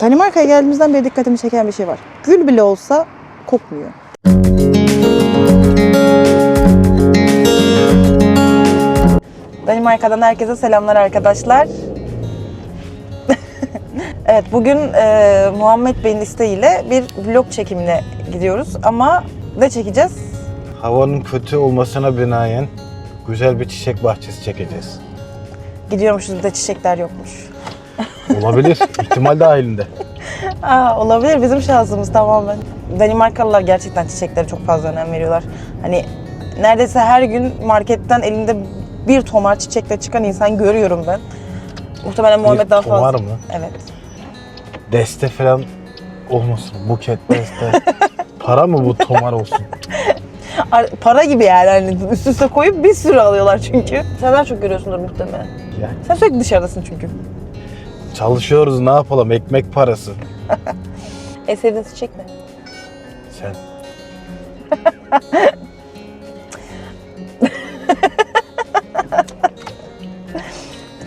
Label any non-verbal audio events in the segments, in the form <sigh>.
Danimarka'ya geldiğimizden beri dikkatimi çeken bir şey var. Gül bile olsa kokmuyor. Danimarka'dan herkese selamlar arkadaşlar. <laughs> evet bugün e, Muhammed Bey'in isteğiyle bir vlog çekimine gidiyoruz ama ne çekeceğiz? Havanın kötü olmasına binaen güzel bir çiçek bahçesi çekeceğiz. Gidiyormuşuz bir de çiçekler yokmuş. Olabilir. ihtimal dahilinde. Aa, olabilir bizim şansımız tamamen. Danimarkalılar gerçekten çiçeklere çok fazla önem veriyorlar. Hani neredeyse her gün marketten elinde bir tomar çiçekle çıkan insan görüyorum ben. Muhtemelen Muhammed daha tomar fazla. mı? Evet. Deste falan olmasın. Buket, deste. Para mı bu tomar olsun? <laughs> Ar- Para gibi yani hani üst üste koyup bir sürü alıyorlar çünkü. Sen daha çok görüyorsundur muhtemelen. Yani Sen sürekli dışarıdasın çünkü. Çalışıyoruz ne yapalım ekmek parası. <laughs> Çiçek ne? Sen <laughs>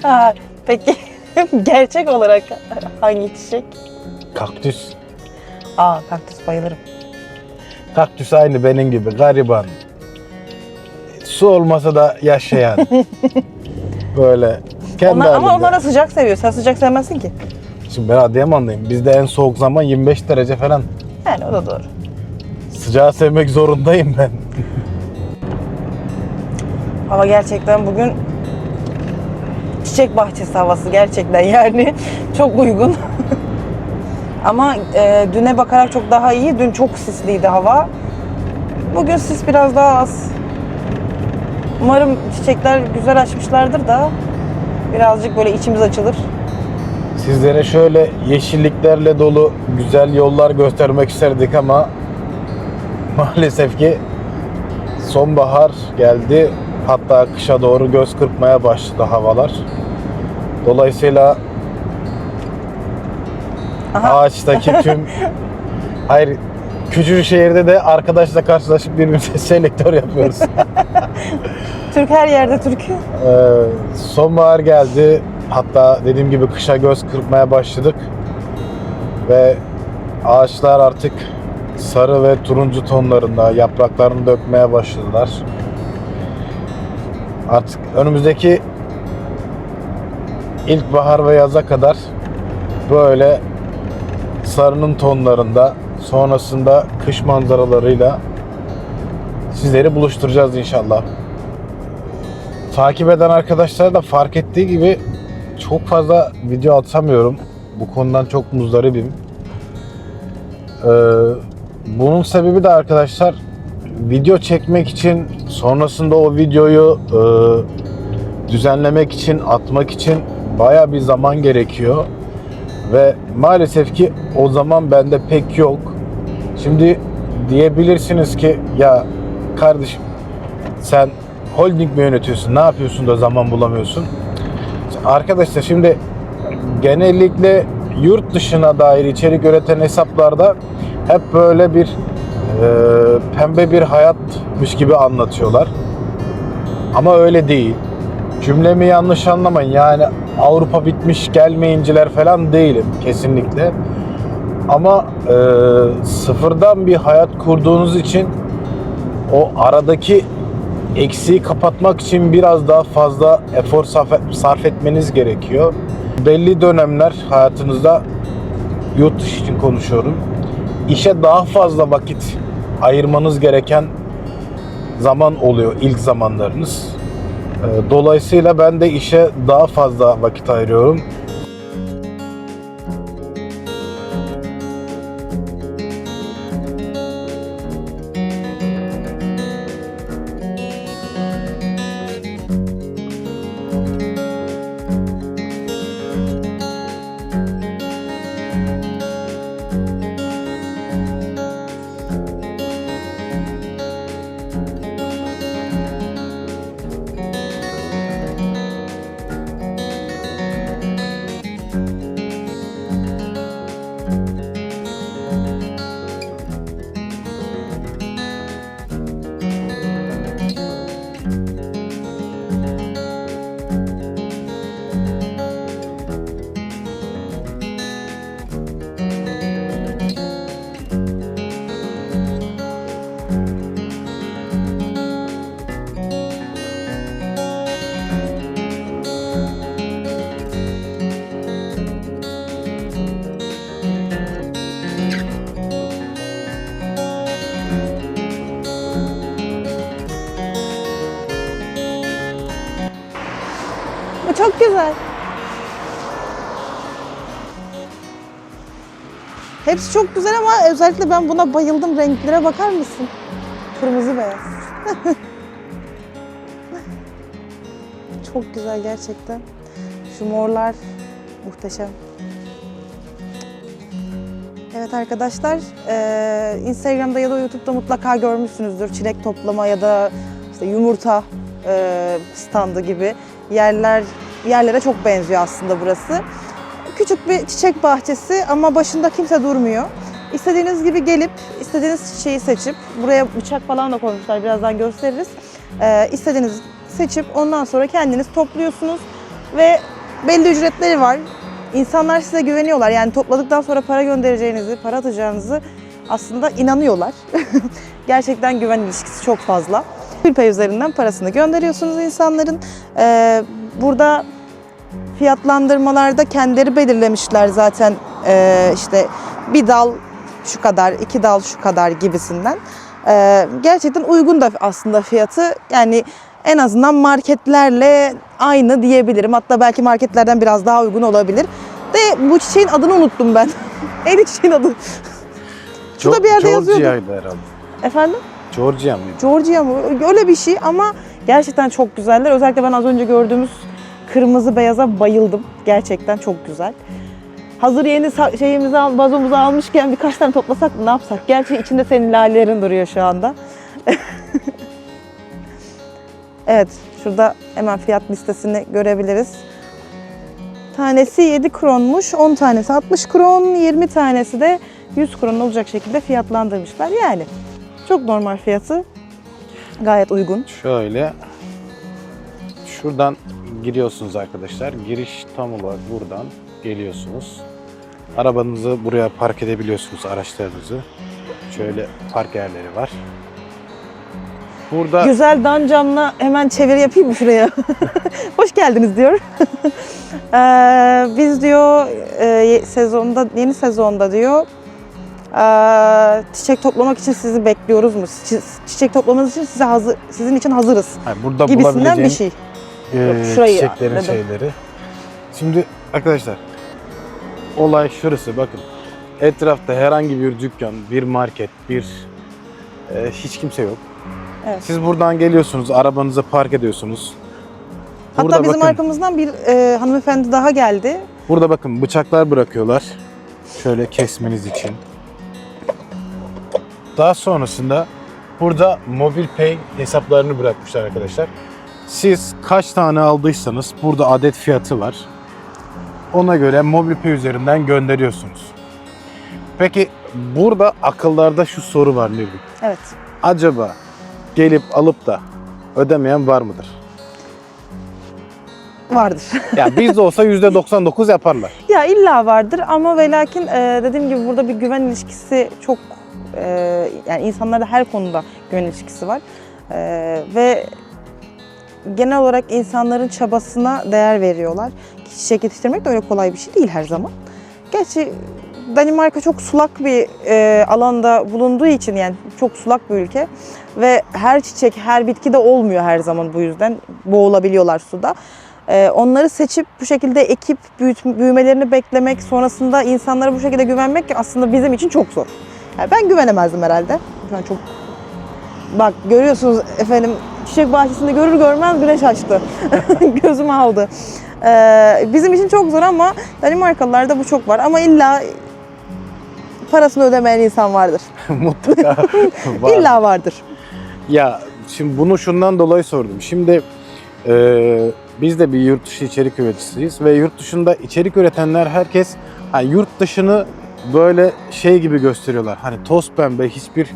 Ha, peki <laughs> gerçek olarak hangi çiçek? kaktüs. Aa kaktüs bayılırım. Kaktüs aynı benim gibi gariban. Su olmasa da yaşayan. Böyle kendi Onlar, ama halinde. onlar da sıcak seviyor. Sen sıcak sevmezsin ki. Şimdi ben Adıyaman'dayım. Bizde en soğuk zaman 25 derece falan. Yani o da doğru. Sıcağı sevmek zorundayım ben. <laughs> Hava gerçekten bugün çiçek bahçesi havası gerçekten yani <laughs> çok uygun. <laughs> Ama e, düne bakarak çok daha iyi. Dün çok sisliydi hava. Bugün sis biraz daha az. Umarım çiçekler güzel açmışlardır da birazcık böyle içimiz açılır. Sizlere şöyle yeşilliklerle dolu güzel yollar göstermek isterdik ama maalesef ki sonbahar geldi. Hatta kışa doğru göz kırpmaya başladı havalar. Dolayısıyla Aha. ağaçtaki tüm <laughs> hayır küçük şehirde de arkadaşla karşılaşıp birbirimize <laughs> selektör yapıyoruz. Türk her yerde Türk. Ee, sonbahar geldi. Hatta dediğim gibi kışa göz kırpmaya başladık. Ve ağaçlar artık sarı ve turuncu tonlarında yapraklarını dökmeye başladılar. Artık önümüzdeki ilkbahar ve yaza kadar böyle sarının tonlarında sonrasında kış manzaralarıyla sizleri buluşturacağız inşallah takip eden arkadaşlar da fark ettiği gibi çok fazla video atamıyorum. Bu konudan çok muzdaribim. Ee, bunun sebebi de arkadaşlar video çekmek için sonrasında o videoyu e, düzenlemek için atmak için baya bir zaman gerekiyor ve maalesef ki o zaman bende pek yok. Şimdi diyebilirsiniz ki ya kardeşim sen holding mi yönetiyorsun? Ne yapıyorsun da zaman bulamıyorsun? Arkadaşlar şimdi genellikle yurt dışına dair içerik üreten hesaplarda hep böyle bir e, pembe bir hayatmış gibi anlatıyorlar. Ama öyle değil. Cümlemi yanlış anlamayın. Yani Avrupa bitmiş gelmeyinciler falan değilim kesinlikle. Ama e, sıfırdan bir hayat kurduğunuz için o aradaki eksiği kapatmak için biraz daha fazla efor sarf- etmeniz gerekiyor. Belli dönemler hayatınızda yurt dışı için konuşuyorum. İşe daha fazla vakit ayırmanız gereken zaman oluyor ilk zamanlarınız. Ee, Dolayısıyla ben de işe daha fazla vakit ayırıyorum. Güzel. Hepsi çok güzel ama özellikle ben buna bayıldım. Renklere bakar mısın? Kırmızı beyaz. <laughs> çok güzel gerçekten. Şu morlar muhteşem. Evet arkadaşlar, eee, Instagram'da ya da YouTube'da mutlaka görmüşsünüzdür. Çilek toplama ya da işte yumurta eee, standı gibi yerler yerlere çok benziyor aslında burası. Küçük bir çiçek bahçesi ama başında kimse durmuyor. İstediğiniz gibi gelip istediğiniz çiçeği seçip buraya bıçak falan da koymuşlar birazdan gösteririz. Ee, istediğiniz seçip ondan sonra kendiniz topluyorsunuz ve belli ücretleri var. İnsanlar size güveniyorlar. Yani topladıktan sonra para göndereceğinizi, para atacağınızı aslında inanıyorlar. <laughs> Gerçekten güven ilişkisi çok fazla. Gülpay üzerinden parasını gönderiyorsunuz insanların. Ee, burada fiyatlandırmalarda kendileri belirlemişler zaten Ee, işte bir dal şu kadar, iki dal şu kadar gibisinden. Ee, gerçekten uygun da aslında fiyatı. Yani en azından marketlerle aynı diyebilirim. Hatta belki marketlerden biraz daha uygun olabilir. De bu çiçeğin adını unuttum ben. <laughs> Neydi çiçeğin adı? Şurada bir yerde yazıyordu. Georgia'ydı herhalde. Efendim? Georgia mıydı? Georgia mı? Öyle bir şey ama gerçekten çok güzeller. Özellikle ben az önce gördüğümüz kırmızı beyaza bayıldım. Gerçekten çok güzel. Hazır yeni şeyimizi vazomuzu almışken birkaç tane toplasak mı ne yapsak? Gerçi içinde senin lalelerin duruyor şu anda. <laughs> evet, şurada hemen fiyat listesini görebiliriz. Tanesi 7 kronmuş, 10 tanesi 60 kron, 20 tanesi de 100 kron olacak şekilde fiyatlandırmışlar. Yani çok normal fiyatı. Gayet uygun. Şöyle şuradan giriyorsunuz arkadaşlar. Giriş tam olarak buradan geliyorsunuz. Arabanızı buraya park edebiliyorsunuz araçlarınızı. Şöyle park yerleri var. Burada Güzel dan camla hemen çeviri yapayım mı şuraya? <laughs> Hoş geldiniz diyor. <laughs> Ee, biz diyor e, sezonda yeni sezonda diyor ee, çiçek toplamak için sizi bekliyoruz mu? Çi- Çiçek toplamanız için size hazır, sizin için hazırız ha, burada gibisinden bir şey. E, şurayı çiçeklerin dedim. şeyleri. Şimdi arkadaşlar olay şurası bakın. Etrafta herhangi bir dükkan, bir market, bir e, hiç kimse yok. Evet. Siz buradan geliyorsunuz, arabanızı park ediyorsunuz. Hatta Burada bizim bakın. arkamızdan bir e, hanımefendi daha geldi. Burada bakın bıçaklar bırakıyorlar. Şöyle kesmeniz için. Daha sonrasında burada mobil pay hesaplarını bırakmışlar arkadaşlar. Siz kaç tane aldıysanız burada adet fiyatı var. Ona göre mobil pay üzerinden gönderiyorsunuz. Peki burada akıllarda şu soru var Nilgün. Evet. Acaba gelip alıp da ödemeyen var mıdır? Vardır. <laughs> Ya bizde olsa %99 yaparlar. Ya illa vardır ama ve lakin e, dediğim gibi burada bir güven ilişkisi çok e, yani insanlarda her konuda güven ilişkisi var. E, ve genel olarak insanların çabasına değer veriyorlar. Çiçek yetiştirmek de öyle kolay bir şey değil her zaman. Gerçi Danimarka çok sulak bir e, alanda bulunduğu için yani çok sulak bir ülke ve her çiçek, her bitki de olmuyor her zaman bu yüzden boğulabiliyorlar suda. Ee, onları seçip bu şekilde ekip büyüt, büyümelerini beklemek, sonrasında insanlara bu şekilde güvenmek aslında bizim için çok zor. Yani ben güvenemezdim herhalde. An çok Bak görüyorsunuz efendim çiçek bahçesinde görür görmez güneş açtı. <laughs> Gözümü aldı. Ee, bizim için çok zor ama Danimarkalılarda bu çok var. Ama illa parasını ödemeyen insan vardır. <laughs> Mutlaka <laughs> var. İlla vardır. Ya şimdi bunu şundan dolayı sordum. Şimdi e, biz de bir yurt dışı içerik üreticisiyiz ve yurt dışında içerik üretenler herkes hani yurt dışını böyle şey gibi gösteriyorlar. Hani toz pembe hiçbir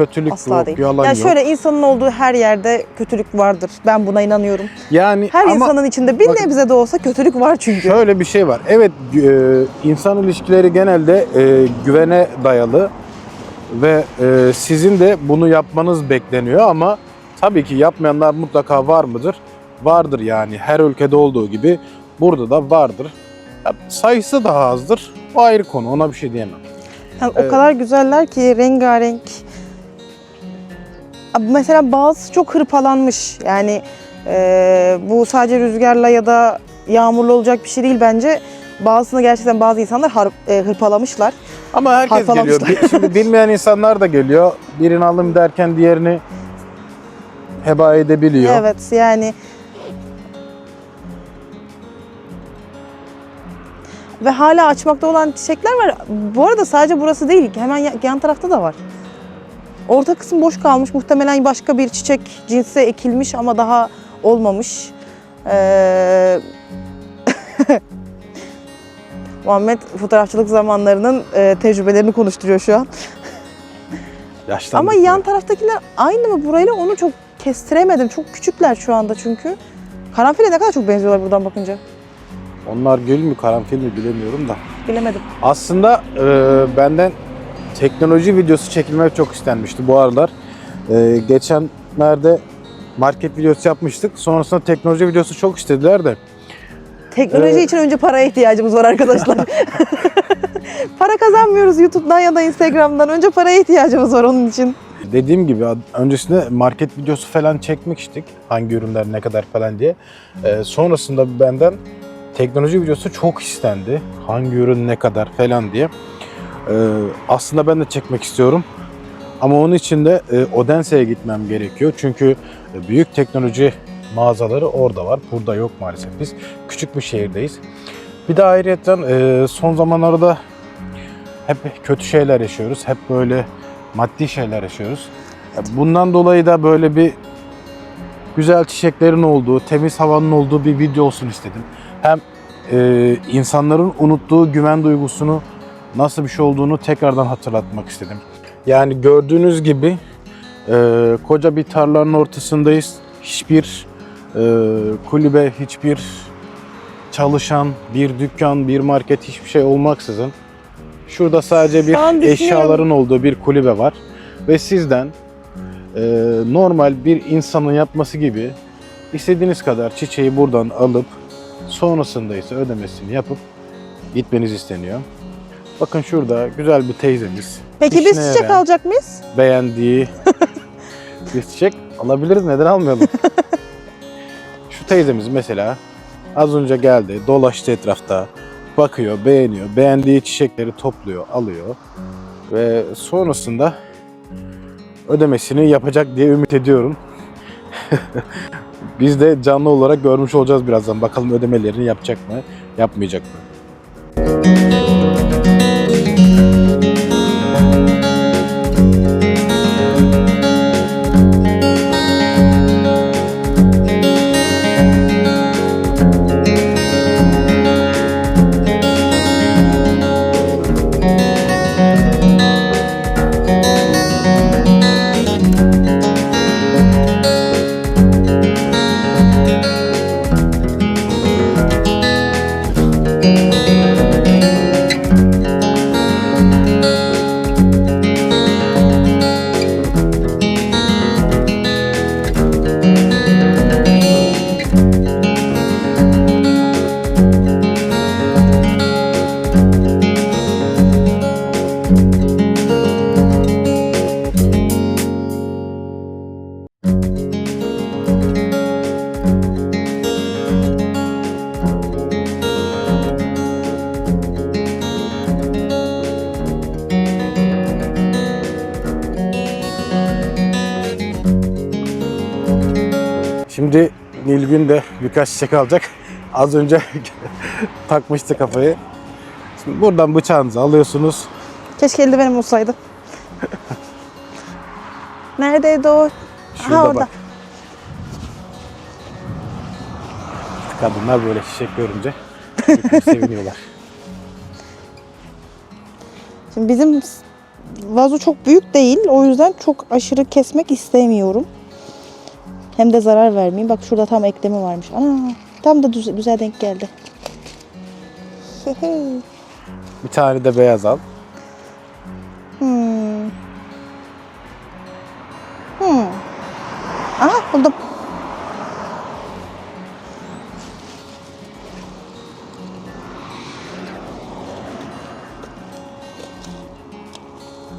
kötülük Asla yok, değil. yalan Ya yok. şöyle insanın olduğu her yerde kötülük vardır. Ben buna inanıyorum. yani Her ama insanın içinde bir bakın- nebze de olsa kötülük var çünkü. şöyle bir şey var. Evet e, insan ilişkileri genelde e, güvene dayalı ve e, sizin de bunu yapmanız bekleniyor ama tabii ki yapmayanlar mutlaka var mıdır? Vardır yani her ülkede olduğu gibi burada da vardır. Ya, sayısı daha azdır. O ayrı konu. Ona bir şey diyemem. Yani Evet. O kadar güzeller ki rengarenk. Mesela bazısı çok hırpalanmış. Yani e, bu sadece rüzgarla ya da yağmurlu olacak bir şey değil bence. Bazısını gerçekten bazı insanlar har- e, hırpalamışlar. Ama herkes geliyor. Bi- Şimdi <laughs> bilmeyen insanlar da geliyor. Birini alım derken diğerini heba edebiliyor. Evet yani ve hala açmakta olan çiçekler var. Bu arada sadece burası değil, hemen ya- yan tarafta da var. Orta kısım boş kalmış. Muhtemelen başka bir çiçek cinsi ekilmiş ama daha olmamış. Ee... <laughs> Muhammed fotoğrafçılık zamanlarının e, tecrübelerini konuşturuyor şu an. Yaşlandık Ama ya. yan taraftakiler aynı mı burayla onu çok kestiremedim. Çok küçükler şu anda çünkü. Karanfile ne kadar çok benziyorlar buradan bakınca. Onlar gül mü karanfil mi bilemiyorum da. Bilemedim. Aslında e, benden teknoloji videosu çekilmek çok istenmişti bu aralar. E, geçenlerde market videosu yapmıştık. Sonrasında teknoloji videosu çok istediler de. Teknoloji Ee, için önce paraya ihtiyacımız var arkadaşlar. <laughs> Para kazanmıyoruz YouTube'dan ya da Instagram'dan. Önce paraya ihtiyacımız var onun için. Dediğim gibi öncesinde market videosu falan çekmiştik. Hangi ürünler ne kadar falan diye. E, sonrasında benden teknoloji videosu çok istendi. Hangi ürün ne kadar falan diye. E, aslında ben de çekmek istiyorum. Ama onun için de e, Odense'ye gitmem gerekiyor. Çünkü e, büyük teknoloji mağazaları orada var. Burada yok maalesef. Biz küçük bir şehirdeyiz. Bir de ayrıca e, son zamanlarda hep kötü şeyler yaşıyoruz. Hep böyle maddi şeyler yaşıyoruz. Ya Bundan dolayı da böyle bir güzel çiçeklerin olduğu, temiz havanın olduğu bir video olsun istedim. Hem insanların unuttuğu güven duygusunu nasıl bir şey olduğunu tekrardan hatırlatmak istedim. Yani gördüğünüz gibi e, koca bir tarlanın ortasındayız. Hiçbir e, kulübe, hiçbir çalışan, bir dükkan, bir market hiçbir şey olmaksızın şurada sadece bir eşyaların olduğu bir kulübe var ve sizden e, normal bir insanın yapması gibi istediğiniz kadar çiçeği buradan alıp sonrasında ise ödemesini yapıp gitmeniz isteniyor. Bakın şurada güzel bir teyzemiz Peki biz çiçek yarayan, alacak mıyız? beğendiği <laughs> bir çiçek alabiliriz. Neden almayalım? <laughs> Şu teyzemiz mesela az önce geldi, dolaştı etrafta, bakıyor, beğeniyor, beğendiği çiçekleri topluyor, alıyor ve sonrasında ödemesini yapacak diye ümit ediyorum. <laughs> Biz de canlı olarak görmüş olacağız birazdan. Bakalım ödemelerini yapacak mı, yapmayacak mı? Şimdi birkaç çiçek alacak. Az önce <laughs> takmıştı kafayı. Şimdi buradan bıçağınızı alıyorsunuz. Keşke eldivenim olsaydı. Neredeydi o? Şurada orada. bak. Kadınlar böyle çiçek görünce <laughs> seviniyorlar. Şimdi bizim vazo çok büyük değil. O yüzden çok aşırı kesmek istemiyorum. Hem de zarar vermeyeyim. Bak şurada tam eklemi varmış. Ana tam da düz- güzel denk geldi. <laughs> Bir tane de beyaz al. Hmm. Hmm. Aha buldum.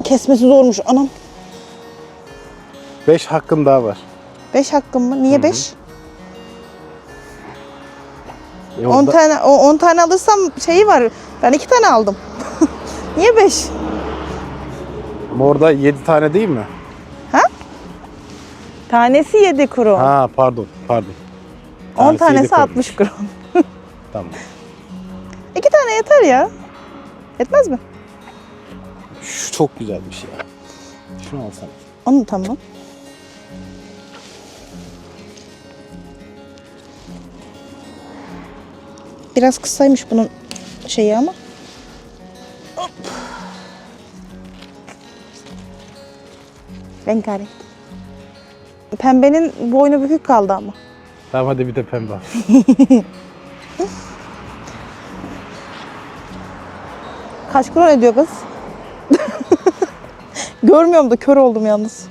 Kesmesi zormuş anam. Beş hakkın daha var. Beş hakkım mı? Niye beş? E 10 orada- tane o 10 tane alırsam şeyi var. Ben 2 tane aldım. <laughs> Niye 5? Ama orada 7 tane değil mi? Tanesi 7 kron. Ha pardon pardon. 10 yedi tanesi kron. 60 kron. <laughs> Tamam. 2 tane yeter ya. Yetmez mi? Şu çok güzelmiş ya. Şunu alsana. Onu tamam. Biraz kısaymış bunun şeyi ama. Hop. Rengarenk. Pembenin boynu bükük kaldı ama. Tamam hadi bir de pembe al. <laughs> Kaç kron ediyor kız? <laughs> Görmüyorum da kör oldum yalnız.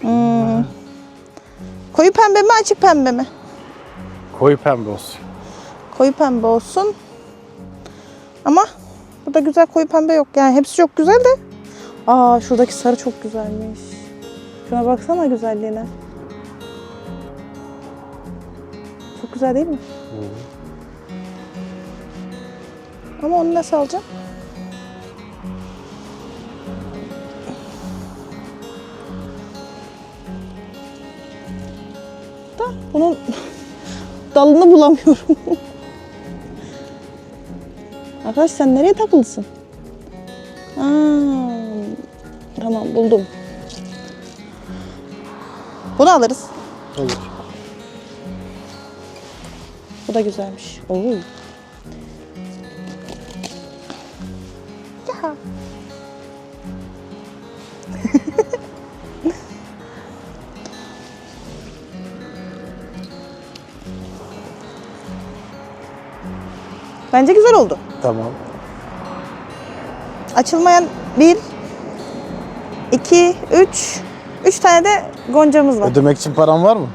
Hmm. Koyu pembe mi açık pembe mi? Koyu pembe olsun. Koyu pembe olsun. Ama burada güzel koyu pembe yok. Yani hepsi çok güzel de. Aa şuradaki sarı çok güzelmiş. Şuna baksana güzelliğine. Çok güzel değil mi? Ama onu nasıl alacağım? Da bunun dalını bulamıyorum. <laughs> Arkadaş sen nereye takılısın? Aa, tamam buldum. Bunu alırız. Olur. Bu da güzelmiş. Oo. Bence güzel oldu. Tamam. Açılmayan bir, iki, üç, üç tane de goncamız var. Ödemek için paran var mı?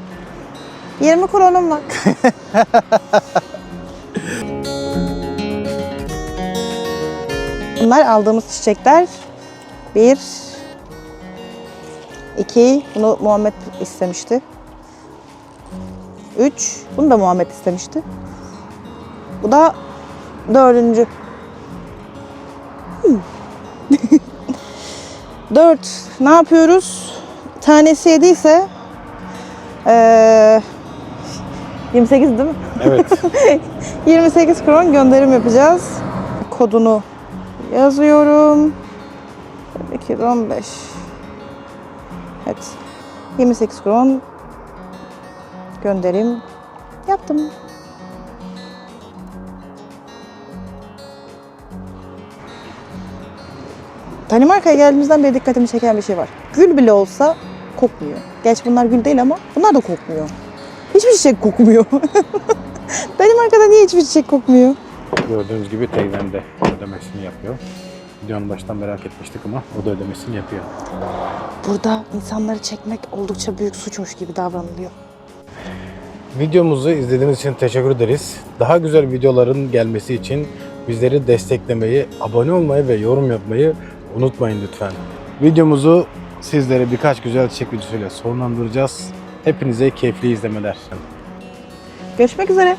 20 kronum var. <laughs> Bunlar aldığımız çiçekler. Bir, iki, bunu Muhammed istemişti. Üç, bunu da Muhammed istemişti. Bu da dördüncü. Hmm. <laughs> Dört, ne yapıyoruz? Tanesi yediyse ee, 28 değil mi? Evet. <laughs> 28 kron gönderim yapacağız. Kodunu yazıyorum. 215. Evet. 28 kron gönderim yaptım. Danimarka'ya geldiğimizden beri dikkatimi çeken bir şey var. Gül bile olsa kokmuyor. Gerçi bunlar gül değil ama bunlar da kokmuyor. Hiçbir çiçek kokmuyor. <laughs> Danimarka'da niye hiçbir çiçek kokmuyor? Gördüğünüz gibi teyzem de ödemesini yapıyor. Videonun baştan merak etmiştik ama o da ödemesini yapıyor. Burada insanları çekmek oldukça büyük suçmuş gibi davranılıyor. Videomuzu izlediğiniz için teşekkür ederiz. Daha güzel videoların gelmesi için bizleri desteklemeyi, abone olmayı ve yorum yapmayı unutmayın lütfen. Videomuzu sizlere birkaç güzel çiçek videosuyla sonlandıracağız. Hepinize keyifli izlemeler. Görüşmek üzere.